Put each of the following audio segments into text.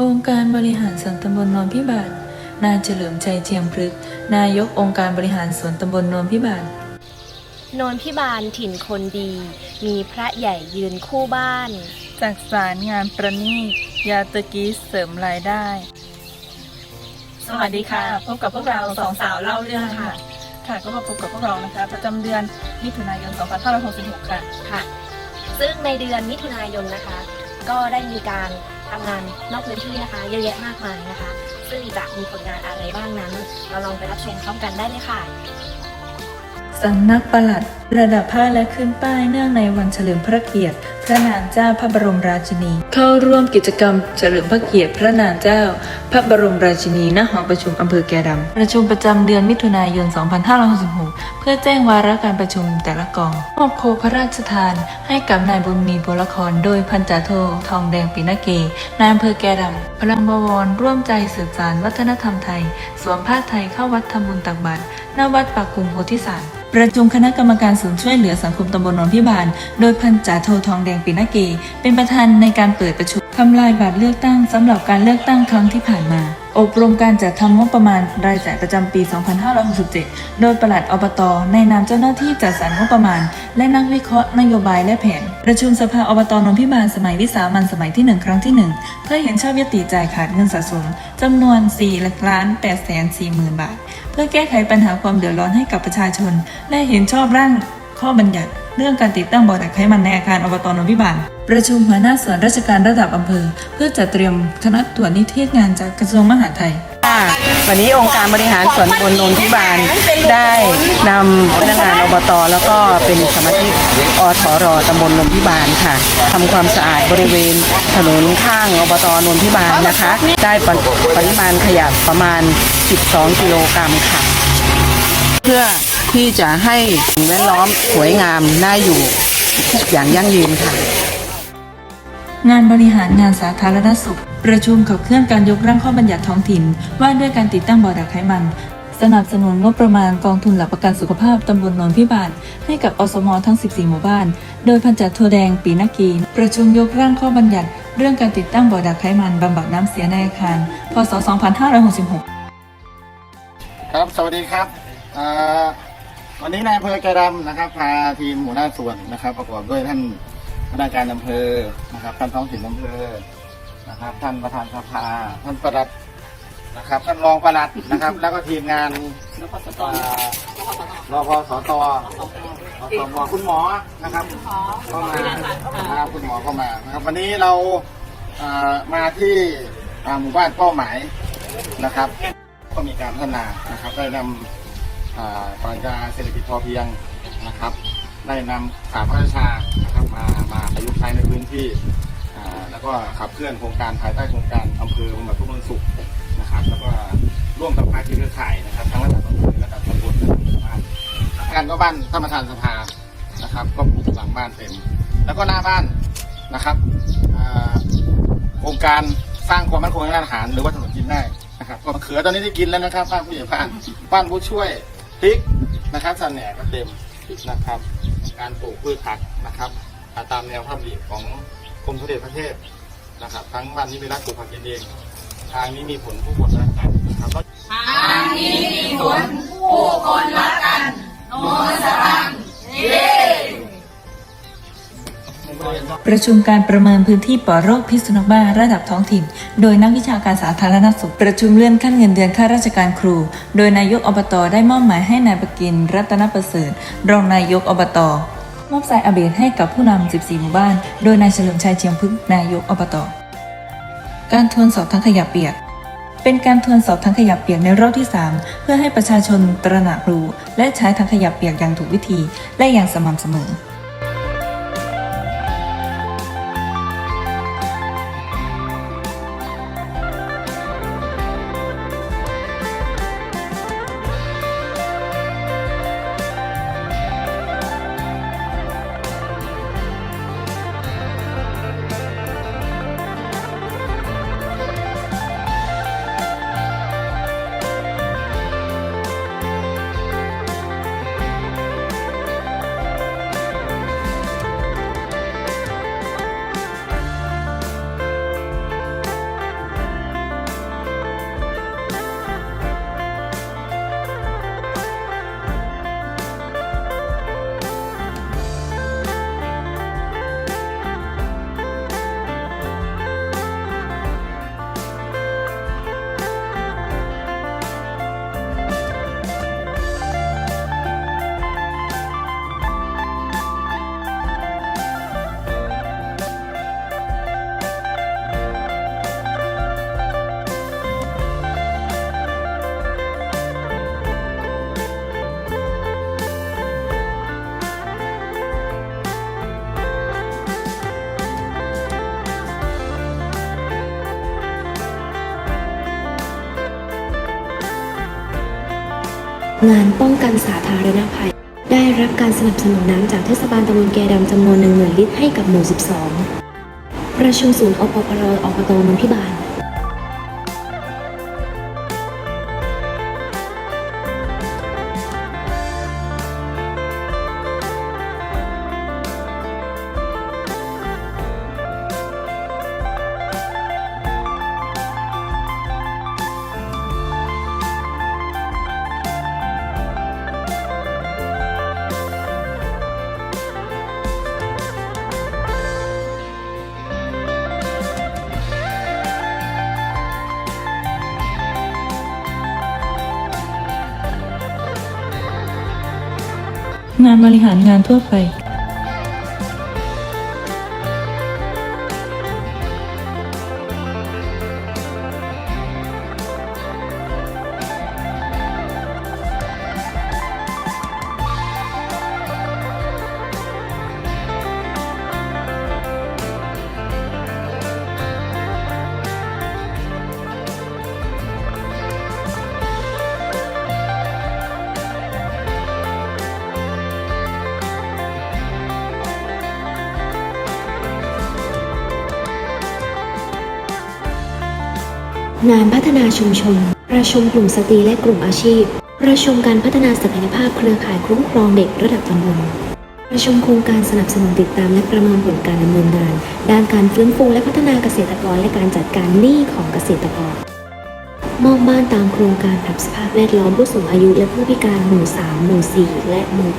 องค์การบริหารส่วนตำบลโนนพิบาลนายเฉลิมชัยเจียมพฤกษ์นายกองค์การบริหารส่วนตำบลโนนพิบาลโนนพิบาลถิ่นคนดี มีพระใหญ่ยืนคู่บ้านจากสารงานประณีตยาตะกี้เสริมรายได้ สวัสดีค่ะ พบกับพวกเราสองสาวเล่าเรื่องค่ะ ค่ะก็มาพบกับพวกเรานะคะ ประจำเดือนมิถุนายน 2566 ค่ะ ค่ะ ซึ่งในเดือนมิถุนายนนะคะ ก็ได้มีการ ทำงานนอกพื้นที่นะคะเยอะแยะมากมายนะคะ ซึ่งจะมีผลงานอะไรบ้างนั้น เราลองไปรับชมพร้อมกันได้เลยค่ะ สำนักปลัด ระดับผ้าและขึ้นป้ายเนื่องในวันเฉลิมพระเกียรติ พระนางเจ้าพระบรมราชินี เข้าร่วมกิจกรรมเฉลิมพระเกียรติพระนางเจ้า พระบรมราชินีณหอประชุมอำเภอแกดำประชุมประจำเดือนมิถุนายน 2566 เพื่อแจ้งวาระการประชุมแต่ละกองมอบโคพระราชทาน ให้กับนายบุญมีบุรครโดยพันจ่าโททองแดงปินาเกนายอำเภอแกดำพลังบวรร่วมใจสืบสานวัฒนธรรมไทย สวมผ้าไทยเข้าวัดทำบุญตักบาตรหน้าวัดปากกุมโพธิสาร ประชุมคณะกรรมการศูนย์ช่วยเหลือสังคมตำบลหนพิบาล โดยพันจ่าโททองแดงปินเก เป็นประธานในการเปิดประชุมทำลายบัตรเลือกตั้งสำหรับการเลือกตั้งครั้งที่ผ่านมาอบรมการจัดทำงบประมาณรายจ่ายประจำปี 2567 โดยปลัดอบต ในนามเจ้าหน้าที่จัดสรรงบประมาณ และนักวิเคราะห์นโยบายและแผน ประชุมสภาอบตนนพิบาลสมัยวิสามันสมัยที่ 1 ครั้งที่ 1 เพื่อเห็นชอบยติจ่ายขาดเงินสะสมจำนวน4ล้าน8แสน4หมื่นบาท เพื่อแก้ไขปัญหาความเดือดร้อนให้กับประชาชน และเห็นชอบร่างข้อบัญญัติ เรื่องการติดตั้งบ่อดักไขมันในอาคารอบตนนพิบาล ประชุมหัวหน้าส่วนราชการระดับอำเภอ เพื่อจัดเตรียมคณะตรวจนิเทศงานจากกระทรวงมหาดไทยค่ะวันนี้องค์การบริหารส่วนบลโนนพิบาลได้นำพนักงานอบตแล้วก็เป็นสมาชิกอทรตำบลนนพิบาลค่ะทำความสะอาดบริเวณถนนข้างอบตนนพิบาลนะคะ ได้ปริปริมาณขยะประมาณ 12 กิโลกรัมค่ะ เพื่อที่จะให้สิ่งแวดล้อมสวยงามน่าอยู่อย่างยั่งยืนค่ะ งานบริหารงานสาธารณสุข ประชุมขับเคลื่อนการยกร่างข้อบัญญัติท้องถิ่น ว่าด้วยการติดตั้งบ่อดักไขมัน สนับสนุนงบประมาณกองทุนหลักประกันสุขภาพตำบลนนพิบาลให้กับอสมทั้ง 14 หมู่บ้าน โดยพันจัดโทแดงปีนักกีประชุมยกร่างข้อบัญญัติ เรื่องการติดตั้งบ่อดักไขมันบำบัดน้ำเสียในอาคาร พศ 2566 ครับ สวัสดีครับวันนี้นายอำเภอแกดำนะครับพาทีมหัวหน้าส่วนนะครับ ประกอบด้วยท่าน พนักงานอำเภอนะครับท่านท้องถิ่นอำเภอนะครับท่านประธานสภาท่านประหลัดนะครับท่านรองประหลัดนะครับ แล้วก็ทีมงานอ่ารพสตอสมคุณหมอนะครับก็มานะครับคุณหมอก็มานะครับวันนี้เราอ่ามาที่อ่าหมู่บ้านเป้าหมายนะครับ ก็มีการพัฒนานะครับได้นำอ่าปรัชญาเศรษฐกิจพอเพียงนะครับ ได้นำสามพระราชานะครับมามาประยุกต์ใช้ในพื้นที่อ่าแล้วก็ขับเคลื่อนโครงการภายใต้โครงการอำเภอบำบัดทุกเมืองสุขนะครับ แล้วก็ร่วมกับภาคีเครือข่ายนะครับทั้งระดับอำเภอระดับตำบลระดับชาวบ้านการก็บ้านท่านประธานสภานะครับ ก็ปลูกหลังบ้านเต็ม แล้วก็หน้าบ้านนะครับอ่าโครงการสร้างความมั่นคงทางด้านอาหารหรือว่าถนนกินได้นะครับก็มะเขือตอนนี้ได้กินแล้วนะครับบ้านผู้ใหญ่บ้านบ้านผู้ช่วยพริกนะครับสันแหน่ก็เต็มนะครับ การปลูกพืชผักนะครับตามแนวพระราชดำริของกรมสมเด็จพระเทพนะครับ ทั้งบ้านนี้มีรักปลูกผักเองทางนี้มีผลผู้คนรักกันนะครับแล้ว ประชุมการประเมินพื้นที่ปลอดโรคพิษสุนัขบ้าระดับท้องถิ่น โดยนักวิชาการสาธารณสุข ประชุมเลื่อนขั้นเงินเดือนข้าราชการครู โดยนายกอบตได้มอบหมายให้นายประกินรัตนประเสริฐรองนายกอบตมอบสายอาเบดให้กับผู้นำ 14 หมู่บ้าน โดยนายเฉลิมชัยเชียงพึกษ์นายกอบตการทวนสอบทั้งขยะเปียกเป็นการทวนสอบทั้งขยะเปียกในรอบที่ 3 เพื่อให้ประชาชนตระหนักรู้ และใช้ทั้งขยะเปียกอย่างถูกวิธีและอย่างสม่ำเสมอ งานป้องกันสาธารณภัย ได้รับการสนับสนุนน้ำจากเทศบาลตำบลแกดำจำนวน1 0,000ลิตรให้กับหมู่ 12 ประชุมศูนย์อปปรอปตนนทิบาล งานบริหารงานทั่วไป งานพัฒนาชุมชน ประชุมกลุ่มสตรีและกลุ่มอาชีพ ประชุมการพัฒนาศักยภาพเครือข่ายคุ้มครองเด็กระดับตำบล ประชุมโครงการสนับสนุนติดตามและประเมินผลการดำเนินงาน ด้านการฟื้นฟูและพัฒนาเกษตรกรและการจัดการหนี้ของเกษตรกร มอบบ้านตามโครงการปรับสภาพแวดล้อมผู้สูงอายุและผู้พิการหมู่ 3 หมู่ 4 และหมู่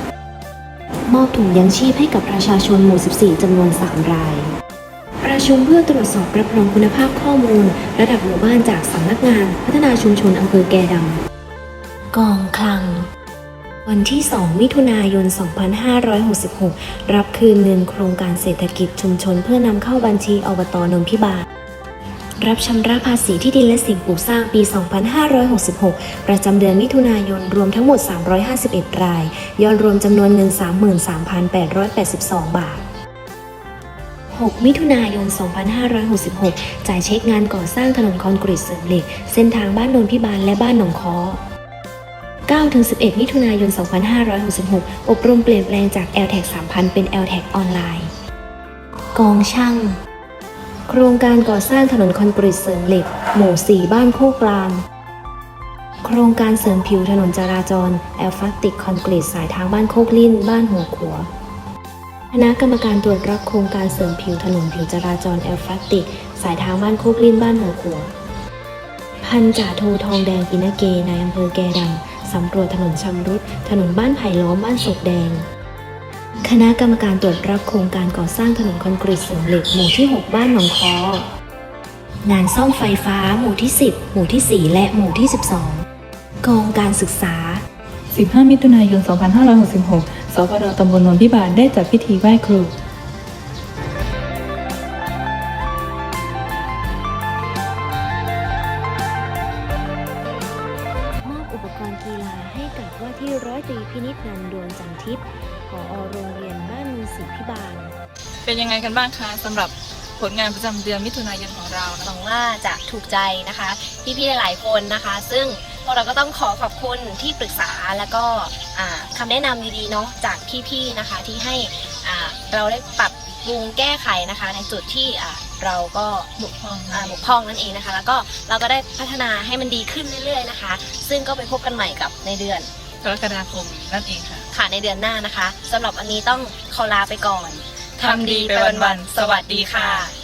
7 มอบถุงยังชีพให้กับประชาชนหมู่ 14จำนวน 3 ราย ประชุมเพื่อตรวจสอบรับรองคุณภาพข้อมูล ระดับหมู่บ้านจากสำนักงาน พัฒนาชุมชนอำเภอแกดำกองคลัง วันที่ 2 มิถุนายน 2566 รับคืนเงินโครงการเศรษฐกิจชุมชน เพื่อนำเข้าบัญชีอบตนนพิบาลรับชำระภาษีที่ดินและสิ่งปลูกสร้างปี 2566 ประจำเดือนมิถุนายน รวมทั้งหมด 351 ราย ยอดรวมจำนวนเงิน 33,882 บาท 6 มิถุนายน 2566 จ่ายเช็คงานก่อสร้างถนนคอนกรีตเสริมเหล็ก เส้นทางบ้านโนนพิบาลและบ้านหนองคอ9-11 มิถุนายน 2566 อบรมเปลี่ยนแปลงจาก l t a c 3,000 เป็น l t a c ออนไลน์ กองช่าง โครงการก่อสร้างถนนคอนกรีตเสริมเหล็ก หมู่ 4 บ้านโคกลานโครงการเสริมผิวถนนจราจร แอลฟัตติกคอนกรีตสายทางบ้านโคกลิ้นบ้านหัวขัว คณะกรรมการตรวจรับโครงการเสริมผิวถนนผิวจราจรแอลฟัตติก สายทางบ้านโคกลิ้นบ้านหัวขัว พันจ่าโททองแดงปินาเกในอำเภอแกดำสำรวจถนนชำรุด ถนนบ้านไผ่ล้อมบ้านศกแดง คณะกรรมการตรวจรับโครงการก่อสร้างถนนคอนกรีตเสริมเหล็กหมู่ที่ 6 บ้านหนองคองานซ่อมไฟฟ้าหมู่ที่ 10 หมู่ที่ 4 และหมู่ที่ 12 กองการศึกษา 15 มิถุนายน 2566 สปรตำบลนนพิบาลได้จัดพิธีไหว้ครู มอบอุปกรณ์กีฬาให้กับว่าที่ร้อยตรีพินิจนันดวงจันทิพย์ผอโรงเรียนบ้านมูลศรีพิบาล เป็นยังไงกันบ้างคะสำหรับผลงานประจำเดือนมิถุนายนของเรานะหวังว่าจะถูกใจนะคะ พี่ๆหลายๆคนนะคะ ซึ่งพ วกเราก็ต้องขอขอบคุณที่ปรึกษาแล้วก็อ่าคำแนะนำดีๆเนาะจากพี่ๆนะคะที่ให้อ่าเราได้ปรับปรุงแก้ไขนะคะ ในจุดที่อ่าเราก็บุกพองอ่าบกพร่องนั่นเองนะคะ แล้วก็เราก็ได้พัฒนาให้มันดีขึ้นเรื่อยๆนะคะ ซึ่งก็ไปพบกันใหม่กับในเดือนกรกฎาคมนั่นเองค่ะ ค่ะในเดือนหน้านะคะสำหรับวันนี้ต้องขอลาไปก่อนทำดีไปวันๆสวัสดีค่ะ